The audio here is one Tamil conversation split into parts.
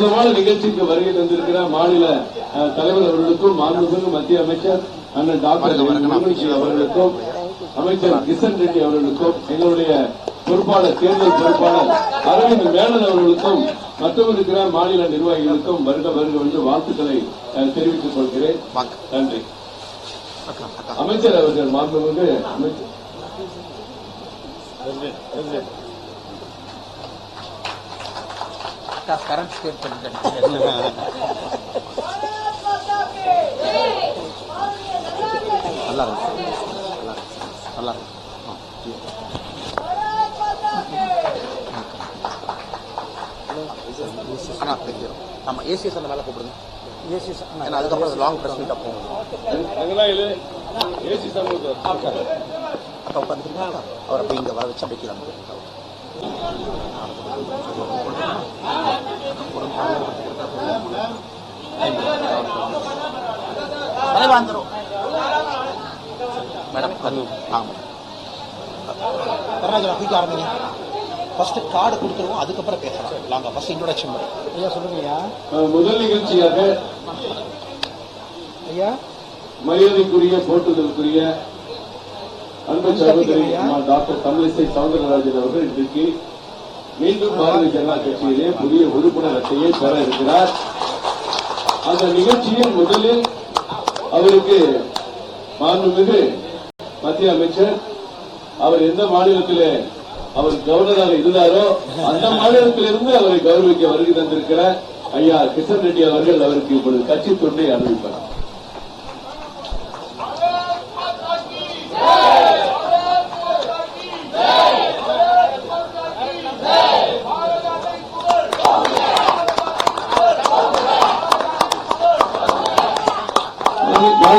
அற்புதமான நிகழ்ச்சிக்கு வருகை தந்திருக்கிற மாநில தலைவர் அவர்களுக்கும் மாண்புமிகு மத்திய அமைச்சர் அண்ணன் டாக்டர் அவர்களுக்கும் அமைச்சர் கிஷன் ரெட்டி அவர்களுக்கும் எங்களுடைய பொறுப்பாளர் தேர்தல் பொறுப்பாளர் அரவிந்த் மேனன் அவர்களுக்கும் மற்றும் இருக்கிற மாநில நிர்வாகிகளுக்கும் வருக வருக என்று வாழ்த்துக்களை தெரிவித்துக் கொள்கிறேன். நன்றி. அமைச்சர் அவர்கள் மாண்புமிகு அமைச்சர். அக்கா கரண்ட் ஸ்டேட் பண்ணிட்டேன் நல்லா இருக்கு நல்லா இருக்கு. அண்ணா தெரியும் ஆமாம் ஏசிஎஸ் அந்த மேலே கூப்பிடுங்க ஏசிஎஸ் ஏன்னா அதுக்கப்புறம் லாங் ப்ரெஸ் ஏசி சமூகத்தர் அக்கா உட்காந்துருக்கா அவரை போய் இங்கே வர வச்சு அப்படியே மேடம் அது ஆமாம் குயிக்க ஆரம்பிங்க ஃபர்ஸ்ட் கார்டு கொடுத்துருவோம் அதுக்கப்புறம் பேசலாம் லாங்கா ஃபர்ஸ்ட் இன்ட்ரோடக்ஷன் ஐயா? சொல்லுங்க ஐயா அஹ், முதல் நிகழ்ச்சியாக ஐயா மரியாதைக்குரிய போட்டுதலுக்குரிய அன்பு சகோதரி டாக்டர் தமிழிசை சவுந்தரராஜன் அவர்கள் இன்றைக்கு மீண்டும் பாரதிய ஜனதா கட்சியிலே புதிய உறுப்பினர் அட்டையை பெற இருக்கிறார். அந்த நிகழ்ச்சியில் முதலில் அவருக்கு மாண்புமிகு மத்திய அமைச்சர் அவர் எந்த மாநிலத்திலே அவர் கவர்னராக இருந்தாரோ அந்த மாநிலத்திலிருந்து அவரை கௌரவிக்க வருகை தந்திருக்கிற ஐயா கிஷன் ரெட்டி அவர்கள் அவருக்கு இப்பொழுது கட்சி தொண்டை அறிவிப்பார்.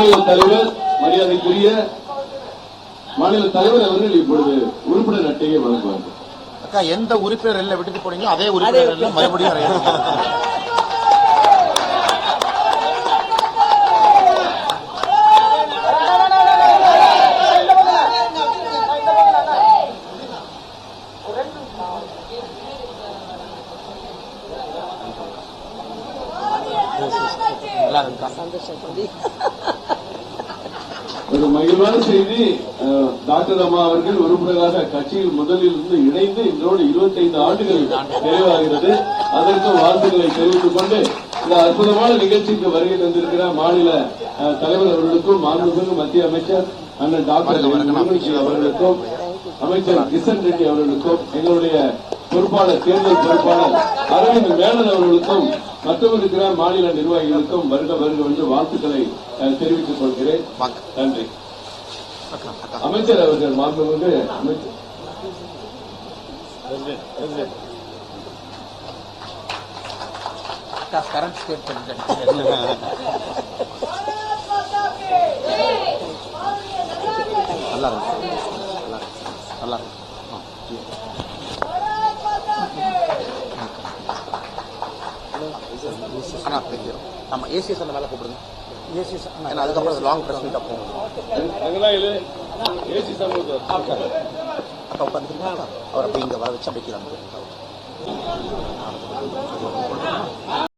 மாநில தலைவர் மரியாதைக்குரிய மாநில தலைவர் அவர்கள் இப்பொழுது உறுப்பினர் அட்டையை வழங்குவார்கள். அக்கா எந்த உறுப்பினர் எல்லாம் விட்டுட்டு போனீங்களோ அதே உறுப்பினர் மறுபடியும் நல்லா இருக்கா ஒரு மகிழ்வான செய்தி டாக்டர் அம்மா அவர்கள் உறுப்பினராக கட்சியில் முதலில் இருந்து இணைந்து இன்றோடு 25 ஆண்டுகள் நிறைவாகிறது. அதற்கு வாழ்த்துக்களை தெரிவித்துக் கொண்டு இந்த அற்புதமான நிகழ்ச்சிக்கு வருகை தந்திருக்கிற மாநில தலைவர் அவர்களுக்கும் மாண்புமிகு மத்திய அமைச்சர் அண்ணன் டாக்டர் அவர்களுக்கும் அமைச்சர் கிஷன் ரெட்டி அவர்களுக்கும் எங்களுடைய பொறுப்பாளர் தேர்தல் பொறுப்பாளர் அரவிந்த் மேனன் அவர்களுக்கும் மற்றும் இருக்கிற மாநில நிர்வாகிகளுக்கும் வருக வருக என்று வாழ்த்துக்களை தெரிவித்துக் கொள்கிறேன். நன்றி. அமைச்சர் அவர்கள் மாண்புமிகு அமைச்சர். கரண்ட் ஸ்டேட் நல்லா இருக்கு. நல்லா இருக்கு. நல்லா இருக்கு. அண்ணா தெரியும். ஆமாம் ஏசிஎஸ் அந்த மேலே கூப்பிடுங்க. ஏசிஎஸ் ஏன்னா அதுக்கப்புறம் லாங் ப்ரெஸ் ஏசி சமூகத்தர் அக்கா அக்கா அவரை போய் இங்கே வர வச்சு அப்படியே கீழே.